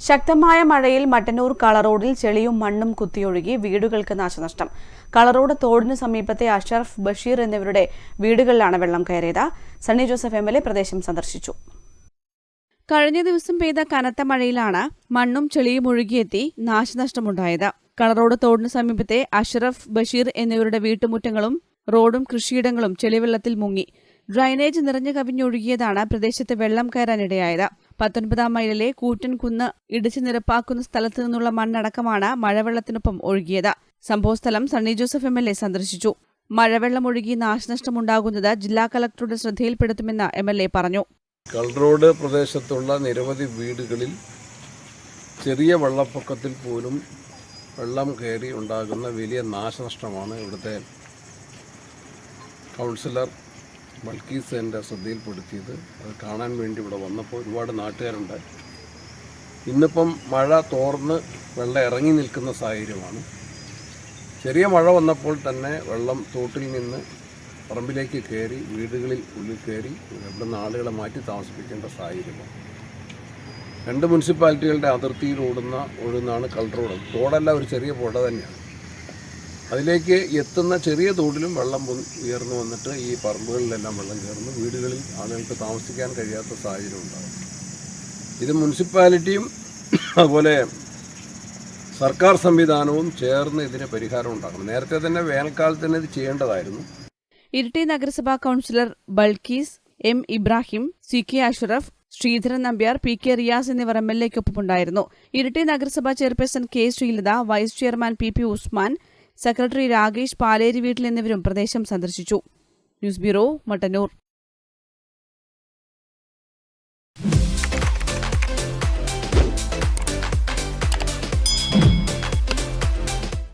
ശക്തമായ മഴയിൽ മട്ടന്നൂർ കളറോഡിൽ ചെളിയും മണ്ണും കുത്തിയൊഴുകി വീടുകൾക്ക് നാശനഷ്ടം. കളറോഡ് തോടിന് സമീപത്തെ അഷറഫ് ബഷീർ എന്നിവരുടെ വീടുകളിലാണ് വെള്ളം കയറിയത്. Sunny Joseph M L A പ്രദേശം സന്ദർശിച്ചു. കഴിഞ്ഞ ദിവസം പെയ്ത കനത്ത മഴയിലാണ് മണ്ണും ചെളിയും ഒഴുകിയെത്തി നാശനഷ്ടമുണ്ടായത്. കളറോഡ് തോടിന് സമീപത്തെ അഷറഫ് ബഷീർ എന്നിവരുടെ വീട്ടുമുറ്റങ്ങളും റോഡും കൃഷിയിടങ്ങളും ചെളിവെള്ളത്തിൽ മുങ്ങി. ഡ്രൈനേജ് നിറഞ്ഞു കവിഞ്ഞൊഴുകിയതാണ് പ്രദേശത്ത് വെള്ളം കയറാനിടയായത്. പത്തൊൻപതാം മൈലിലെ കൂറ്റൻകുന്ന് ഇടിച്ചു നിരപ്പാക്കുന്ന സ്ഥലത്തു നിന്നുള്ള മണ്ണടക്കമാണ് മഴവെള്ളത്തിനൊപ്പം ഒഴുകിയത്. സംഭവസ്ഥലം Sunny Joseph M L A സന്ദർശിച്ചു. മഴവെള്ളം ഒഴുകി നാശനഷ്ടമുണ്ടാകുന്നത് ജില്ലാ കളക്ടറുടെ ശ്രദ്ധയിൽപ്പെടുത്തുമെന്ന് എം എൽ എ പറഞ്ഞു. കൾറോഡ് പ്രദേശത്തുള്ള നിരവധി വീടുകളിൽ ചെറിയ വെള്ളപ്പൊക്കത്തിൽ പോലും വെള്ളം കയറി ഉണ്ടാകുന്ന വലിയ നാശനഷ്ടമാണ് ഇവിടുത്തെ കൗൺസിലർ ബൾക്കീസ് എന്റെ ശ്രദ്ധയിൽപ്പെടുത്തിയത്. അത് കാണാൻ വേണ്ടി ഇവിടെ വന്നപ്പോൾ ഒരുപാട് നാട്ടുകാരുണ്ട്. ഇന്നിപ്പം മഴ തോർന്ന് വെള്ളം ഇറങ്ങി നിൽക്കുന്ന സാഹചര്യമാണ്. ചെറിയ മഴ വന്നപ്പോൾ തന്നെ വെള്ളം തോട്ടിൽ നിന്ന് പറമ്പിലേക്ക് കയറി വീടുകളിൽ ഉള്ളിൽ കയറി ഇവിടുന്ന് ആളുകളെ മാറ്റി താമസിപ്പിക്കേണ്ട സാഹചര്യമാണ്. രണ്ട് മുനിസിപ്പാലിറ്റികളുടെ അതിർത്തിയിൽ ഓടുന്ന ഒഴുന്നാണ് കൾട്രോഡ് തോടല്ല ഒരു ചെറിയ പുഴ തന്നെയാണ്. അതിലേക്ക് എത്തുന്ന ചെറിയ തോടിലും വെള്ളം ഉയർന്നു വന്നിട്ട് ഈ പറമ്പുകളിലെല്ലാം വെള്ളം കയറുന്നു. വീടുകളിൽ ആളുകൾക്ക് താമസിക്കാൻ കഴിയാത്ത സാഹചര്യം ഉണ്ടാകും. ഇത് മുനിസിപ്പാലിറ്റിയും അതുപോലെ സർക്കാർ സംവിധാനവും ചേർന്ന് ഇതിന് പരിഹാരം ഉണ്ടാക്കണം. നേരത്തെ തന്നെ വേനൽക്കാലത്ത് തന്നെ ഇത് ചെയ്യേണ്ടതായിരുന്നു. ഇരിട്ടി നഗരസഭാ councillor Bulkees M Ibrahim C K Ashraf Sreedharan Nambiar P K Riyas എന്നിവർ എം എൽ എക്കൊപ്പമുണ്ടായിരുന്നു ഇരിട്ടി നഗരസഭാ chairperson K Sreelatha vice chairman P P Usman secretary Rakesh Paleri വീട്ടിൽ എന്നിവരും പ്രദേശം സന്ദർശിച്ചു. News bureau Mattannur.